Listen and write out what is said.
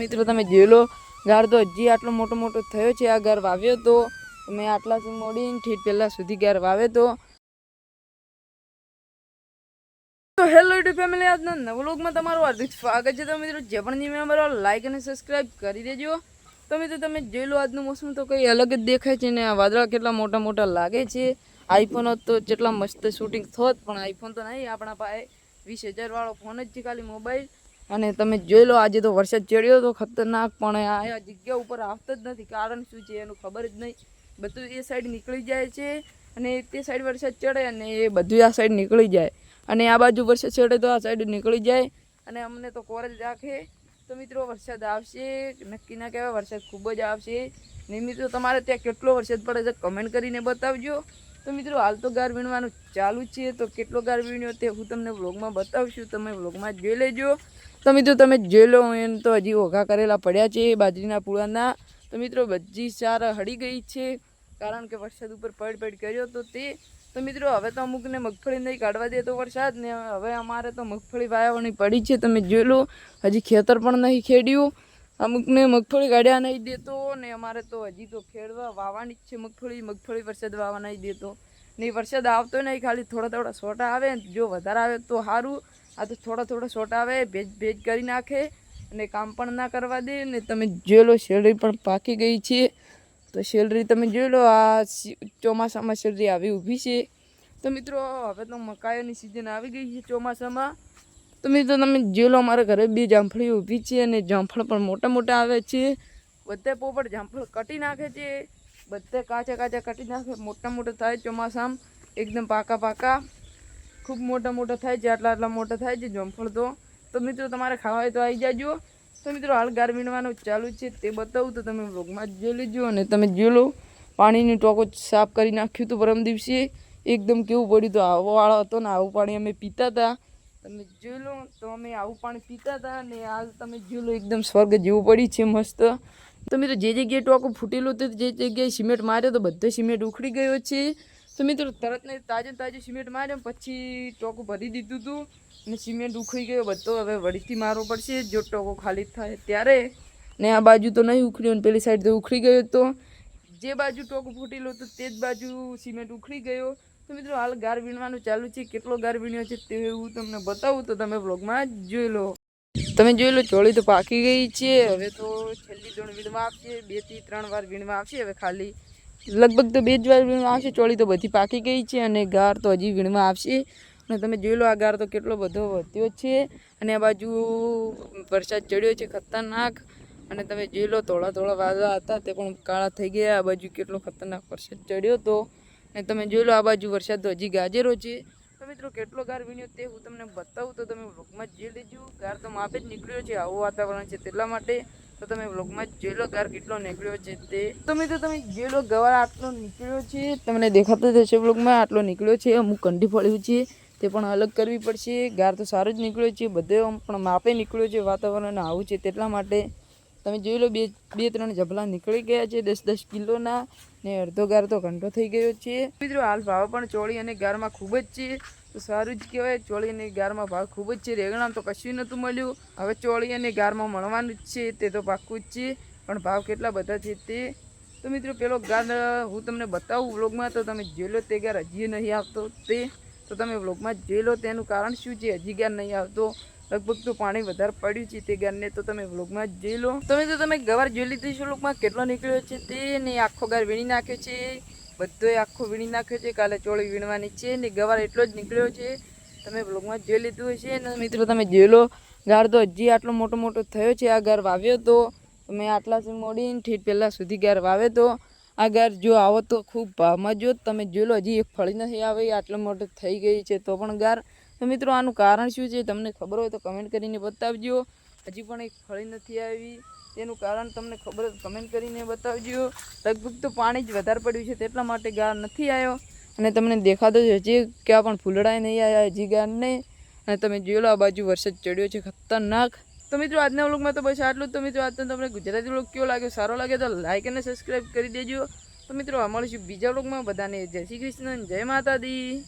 મિત્રો, તમે જોઈ લો ગાર તો હજી આટલો મોટો મોટો થયો છે, આ ગાર વાવ્યો તો. મેં આટલાથી મોડીને ઠીક પહેલાં સુધી ગાર વાવ્યો તો. તો હેલો યુટ્યુબ ફેમિલી, આજના નવા વ્લોગમાં તમારું હાર્દિક સ્વાગત છે. તો મિત્રો, જે પણ નહીં મેમ્બર લાઈક અને સબસ્ક્રાઇબ કરી દેજો. તો મિત્રો, તમે જોઈ લો, આજનું મોસમ તો કંઈ અલગ જ દેખાય છે ને આ વાદળા કેટલા મોટા મોટા લાગે છે. આઈફોન તો જેટલા મસ્ત શૂટિંગ થોત, પણ આઈફોન તો નહીં, આપણા પાસે વીસ હજાર વાળો ફોન જ છે, ખાલી મોબાઈલ અને તમે જોઈ લો, આજે તો વરસાદ ચડ્યો તો ખતરનાક, પણ આ જગ્યા ઉપર આવતો જ નથી. કારણ શું છે, એનું ખબર જ નહીં. બધું એ સાઈડ નીકળી જાય છે અને તે સાઈડ વરસાદ ચડે અને એ બધું આ સાઈડ નીકળી જાય. અને આ બાજુ વરસાદ ચડે તો આ સાઈડ નીકળી જાય. અને અમને તો કોરલ રાખે. તો મિત્રો, વરસાદ આવશે. નક્કી ના કહેવાય, વરસાદ ખૂબ જ આવશે. ને મિત્રો, તમારે ત્યાં કેટલો વરસાદ પડે છે કમેન્ટ કરીને બતાવજો. તો મિત્રો, હાલ તો ગાર વીણવાનું ચાલુ છે. તો કેટલો ગાર વીણ્યો તે હું તમને વ્લોગમાં બતાવશું. તમે વ્લોગમાં જોઈ લેજો. તો મિત્રો, તમે જોઈ લો. એમ તો હજી ઓઘા કરેલા પડ્યા છે બાજરીના પૂળાના. તો મિત્રો, બધી સાર હળી ગઈ છે. કારણ કે વરસાદ ઉપર પડ પડ કર્યો તો તે. તો મિત્રો, હવે તો અમુકને મગફળી નહીં કાઢવા દે તો વરસાદ ને હવે અમારે તો મગફળી વાવવાની પડી છે. તમે જોઈ લો. હજી ખેતર પણ નહીં ખેડ્યું. અમુકને મગફળી કાઢ્યા નહીં દેતો ને અમારે તો હજી તો ખેડવા વાવવાની જ છે. મગફળી મગફળી વરસાદ વાવવા નહીં દેતો. ને વરસાદ આવતો નહીં, ખાલી થોડા થોડા સોટા આવે જો વધારે આવે તો સારું આ તો થોડા થોડા સોટા આવે, ભેજ ભેજ કરી નાખે અને કામ પણ ના કરવા દે. ને તમે જોઈ લો, શેરડી પણ પાકી ગઈ છે. તો શેરડી તમે જોઈ લો, આ ચોમાસામાં શેરડી આવી ઊભી છે. તો મિત્રો, હવે તો મકાઈઓની સિઝન આવી ગઈ છે ચોમાસામાં. તો મિત્રો, તમે જોઈ લો, અમારા ઘરે બે જામફળી ઊભી છે અને જામફળ પણ મોટા મોટા આવે છે. બધે પોપટ જામફળ કટી નાખે છે. બધે કાચા કાચા કટી નાખે. મોટા મોટા થાય ચોમાસામાં. એકદમ પાકા પાકા. ખૂબ મોટા મોટા થાય છે. આટલા આટલા મોટા થાય છે જામફળ તો. તો મિત્રો, તમારે ખાવા હોય તો આવી જાજો. તો મિત્રો, હાલ ગાર વીણવાનું ચાલુ છે. તે બતાવું તો તમે વ્લોગમાં જોઈ લેજો અને તમે જોઈ લો. પાણીની ટોકો સાફ કરી નાખ્યું હતું પરમ દિવસે. એકદમ કેવું પડ્યું તો આવો વાળો હતો ને આવું પાણી અમે પીતા હતા. તમે જોઈ લો, તો અમે આવું પાણી પીતા હતા અને હાલ તમે જોઈ લો એકદમ સ્વર્ગ જેવું પડી છે મસ્ત. તો મિત્રો, જે જગ્યાએ ટોકો ફૂટેલું હતું, જે જગ્યાએ સિમેન્ટ માર્યો તો બધો સિમેન્ટ ઉખડી ગયો છે. તો મિત્રો, તરત ને તાજે તાજે સિમેન્ટ માર્યો પછી ટોકું ભરી દીધું હતું અને સિમેન્ટ ઉખડી ગયો. બધો હવે વળીથી મારવો પડશે. જો ટોકો ખાલી થાય ત્યારે. ને આ બાજુ તો નહીં ઉખડ્યો ને પેલી સાઈડ તો ઉખડી ગયો તો. જે બાજુ ટોકું ફૂટેલું હતું, તે જ બાજુ સિમેન્ટ ઉખડી ગયો. તો મિત્રો હાલ ગાર વીણવાનું ચાલુ છે. કેટલો ગાર વીણ્યો છે તે હું તમને બતાવું. તો તમે બ્લોગમાં જોઈ લો. તમે જોઈ લો, ચોળી તો પાકી ગઈ છે. હવે તો છેલ્લી દોણ વીણવા આવશે. બેથી ત્રણ વાર વીણવા આવશે. હવે ખાલી લગભગ તો બે જ વાર વીણવા આવશે. ચોળી તો બધી પાકી ગઈ છે અને ગાર તો હજી વીણવા આવશે. અને તમે જોઈ લો આ ગાર તો કેટલો બધો વધ્યો છે. અને આ બાજુ વરસાદ ચડ્યો છે ખતરનાક. અને તમે જોઈ લો થોડા થોડા વાદળા હતા. તે પણ કાળા થઈ ગયા. આ બાજુ કેટલો ખતરનાક વરસાદ ચડ્યો તો. અને તમે જોઈ લો આ બાજુ વરસાદ તો હજી ગાજેરો છે. તો મિત્રો, કેટલો ગાર વીણ્યો તે હું તમને બતાવું. તો તમે વ્લોગમાં જોઈ લેજો. ગાર તો માપે જ નીકળ્યો છે, આવું વાતાવરણ છે તેટલા માટે. તો તમે વ્લોગમાં જોઈ લો ગાર કેટલો નીકળ્યો છે તે. તો મિત્રો, તમે જોઈ લો ગવાર આટલો નીકળ્યો છે. તમને દેખાતો થશે વ્લોગમાં આટલો નીકળ્યો છે. અમુક કંઠી ફળ્યું છે. તે પણ અલગ કરવી પડશે. ગાર તો સારો જ નીકળ્યો છે. બધે પણ માપે નીકળ્યો છે વાતાવરણ આવું છે તેટલા માટે. તમે જોઈ લો, બે બે, ત્રણ જભલા નીકળી ગયા છે, દસ દસ કિલોના ને અડધો ગાર તો ઘંટો થઈ ગયો છે. મિત્રો, હાલ ભાવ પણ ચોળી અને ગારમાં ખૂબ જ છે. તો સારું જ કહેવાય, ચોળી અને ગારમાં ભાવ ખૂબ જ છે. રેગણામાં તો કશું નહોતું મળ્યું. હવે ચોળી અને ગારમાં મળવાનું જ છે, તે તો પાક્કું જ છે. પણ ભાવ કેટલા બધા છે તે? તો મિત્રો, પેલો ગાર, હું તમને બતાવું વ્લોગમાં, તો તમે જોઈ લો, તે ગાર હજી નહીં આવતો તે. તો તમે વ્લોગમાં જોઈ લો, તેનું કારણ શું છે? હજી ગાર નહીં આવતો. લગભગ તો પાણી વધારે પડ્યું છે તે ગારને તો તમે વ્લોગમાં જ જોઈ લો. તમે તો તમે ગવાર જોઈ લીધી છે વ્લોગમાં કેટલો નીકળ્યો છે તે ને આખો ગાર વીણી નાખ્યો છે. બધોય આખો વીણી નાખ્યો છે, કાલે ચોળી વીણવાની છે ને ગવાર એટલો જ નીકળ્યો છે. તમે વ્લોગમાં જોઈ લીધું હશે ને મિત્રો તમે જોઈ લો, ગાર તો હજી આટલો મોટો મોટો થયો છે, આ ગાર વાવ્યો તો. મેં આટલા મોડીને ઠેઠ પહેલાં સુધી ગાર વાવ્યો તો. આ ગાર જો આવો તો ખૂબ ભાવમાં જો, તમે જોઈ લો હજી એક ફળી નથી આવે, આટલો મોટો થઈ ગઈ છે તો પણ ગાર. તો મિત્રો, આનું કારણ શું છે તમને ખબર હોય તો કમેન્ટ કરીને બતાવજો. હજી પણ એક ફળી નથી આવી. તેનું કારણ તમને ખબર કમેન્ટ કરીને બતાવજો. લગભગ તો પાણી જ વધારે પડ્યું છે તેટલા માટે ગાર નથી આવ્યો. અને તમને દેખાતો જ હજી ક્યાં પણ ફૂલડાય નહીં આવ્યા હજી ગારને અને તમે જોઈ લો આ બાજુ વરસાદ ચડ્યો છે, ખતરનાક. તો મિત્રો, આજના વ્લોગમાં તો બસ આટલું. તો મિત્રો, આજનો તમને ગુજરાતી વ્લોગ કેવો લાગ્યો, સારો લાગે તો લાઈક અને સબસ્ક્રાઈબ કરી દેજો. તો મિત્રો મળીશું બીજા વ્લોગમાં. બધાને જય શ્રી કૃષ્ણ, જય માતા દી